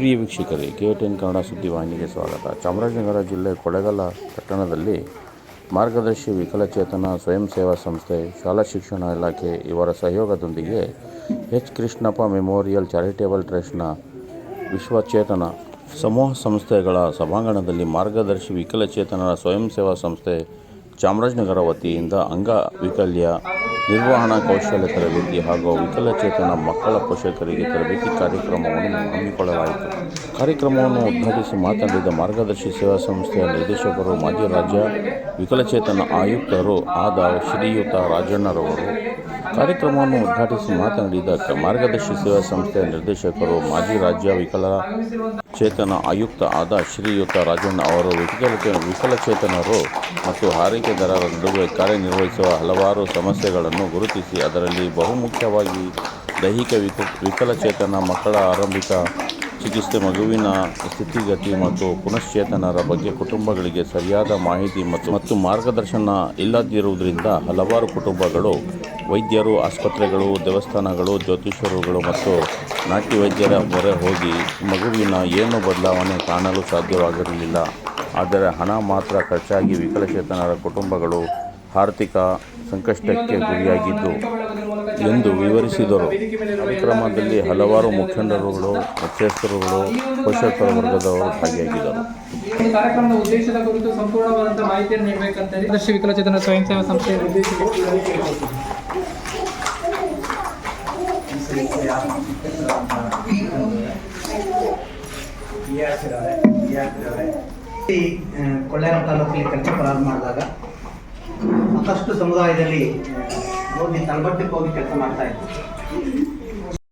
ಪ್ರಿಯ ವೀಕ್ಷಕರೇ, K ten Kannada ಸುದ್ದಿವಾಹಿನಿಗೆ ಸ್ವಾಗತ. ಚಾಮರಾಜನಗರ ಜಿಲ್ಲೆ ಕೊಳ್ಳೇಗಾಲ ಪಟ್ಟಣದಲ್ಲಿ ಮಾರ್ಗದರ್ಶಿ ವಿಕಲಚೇತನ ಸ್ವಯಂ ಸೇವಾ ಸಂಸ್ಥೆ, ಶಾಲಾ ಶಿಕ್ಷಣ ಇಲಾಖೆ ಇವರ ಸಹಯೋಗದೊಂದಿಗೆ ಎಚ್. ಕೃಷ್ಣಪ್ಪ ಮೆಮೋರಿಯಲ್ ಚಾರಿಟೇಬಲ್ ಟ್ರಸ್ಟ್ನ ವಿಶ್ವಚೇತನ ಸಮೂಹ ಸಂಸ್ಥೆಗಳ ಸಭಾಂಗಣದಲ್ಲಿ ಮಾರ್ಗದರ್ಶಿ ವಿಕಲಚೇತನರ ಸ್ವಯಂ ಸೇವಾ ಸಂಸ್ಥೆ ಚಾಮರಾಜನಗರ ವತಿಯಿಂದ ಅಂಗವೈಕಲ್ಯ ನಿರ್ವಹಣಾ ಕೌಶಲ್ಯ ತರಬೇತಿ ಹಾಗೂ ವಿಕಲಚೇತನ ಮಕ್ಕಳ ಪೋಷಕರಿಗೆ ತರಬೇತಿ ಕಾರ್ಯಕ್ರಮವನ್ನು ಹಮ್ಮಿಕೊಳ್ಳಲಾಯಿತು. ಕಾರ್ಯಕ್ರಮವನ್ನು ಉದ್ಘಾಟಿಸಿ ಮಾತನಾಡಿದ ಮಾರ್ಗದರ್ಶಿ ಸೇವಾ ಸಂಸ್ಥೆಯ ನಿರ್ದೇಶಕರು, ಮಾಜಿ ರಾಜ್ಯ ವಿಕಲಚೇತನ ಆಯುಕ್ತರು ಆದ ಶ್ರೀಯುತ ರಾಜಣ್ಣರವರು. ಕಾರ್ಯಕ್ರಮವನ್ನು ಉದ್ಘಾಟಿಸಿ ಮಾತನಾಡಿದ ಮಾರ್ಗದರ್ಶಿ ಸೇವಾ ಸಂಸ್ಥೆಯ ನಿರ್ದೇಶಕರು, ಮಾಜಿ ರಾಜ್ಯ ವಿಕಲ ಚೇತನ ಆಯುಕ್ತ ಆದ ಶ್ರೀಯುತ ರಾಜಣ್ಣ ಅವರು ವಿಕಲ ವಿಕಲಚೇತನರು ಮತ್ತು ಹಾರೈಕೆದಾರರ ನಡುವೆ ಕಾರ್ಯನಿರ್ವಹಿಸುವ ಹಲವಾರು ಸಮಸ್ಯೆಗಳನ್ನು ಗುರುತಿಸಿ ಅದರಲ್ಲಿ ಬಹುಮುಖ್ಯವಾಗಿ ದೈಹಿಕ ವಿಕ, ವಿಕಲಚೇತನ ಮಕ್ಕಳ ಆರಂಭಿಕ ಚಿಕಿತ್ಸೆ, ಮಗುವಿನ ಸ್ಥಿತಿಗತಿ ಮತ್ತು ಪುನಶ್ಚೇತನರ ಬಗ್ಗೆ ಕುಟುಂಬಗಳಿಗೆ ಸರಿಯಾದ ಮಾಹಿತಿ ಮತ್ತು ಮತ್ತು ಮಾರ್ಗದರ್ಶನ ಇಲ್ಲದಿರುವುದರಿಂದ ಹಲವಾರು ಕುಟುಂಬಗಳು ವೈದ್ಯರು, ಆಸ್ಪತ್ರೆಗಳು, ದೇವಸ್ಥಾನಗಳು, ಜ್ಯೋತಿಷ್ಯರುಗಳು ಮತ್ತು ನಾಟಿ ವೈದ್ಯರ ಮೊರೆ ಹೋಗಿ ಮಗುವಿನ ಏನು ಬದಲಾವಣೆ ಕಾಣಲು ಸಾಧ್ಯವಾಗಿರಲಿಲ್ಲ. ಆದರೆ ಹಣ ಮಾತ್ರ ಖರ್ಚಾಗಿ ವಿಕಲಚೇತನರ ಕುಟುಂಬಗಳು ಆರ್ಥಿಕ ಸಂಕಷ್ಟಕ್ಕೆ ಗುರಿಯಾಗಿದ್ದು ಎಂದು ವಿವರಿಸಿದರು. ಕಾರ್ಯಕ್ರಮದಲ್ಲಿ ಹಲವಾರು ಮುಖಂಡರುಗಳು, ಮುಖ್ಯಸ್ಥರುಗಳು, ಪೋಷಕರ ವರ್ಗದವರು ಭಾಗಿಯಾಗಿದ್ದರು. ಕಾರ್ಯಕ್ರಮದ ಉದ್ದೇಶದ ಕುರಿತು ಸಂಪೂರ್ಣವಾದಂತಹ ಮಾಹಿತಿಯನ್ನು ನೀಡಬೇಕಂತ ವಿಕಲಚೇತನ ಸ್ವಯಂ ಸೇವಾ ಸಂಸ್ಥೆಯ ನಿರ್ದೇಶಕರು ಕೊಳ್ಳೇಗಾಲ ತಾಲೂಕಲ್ಲಿ ಕೆಲಸ ಪ್ರಾರಂಭ ಮಾಡಿದಾಗ ಸಾಕಷ್ಟು ಸಮುದಾಯದಲ್ಲಿ ಹೋಗಿ ತಳಬಟ್ಟಕ್ಕೆ ಹೋಗಿ ಕೆಲಸ ಮಾಡ್ತಾ ಇದ್ವಿ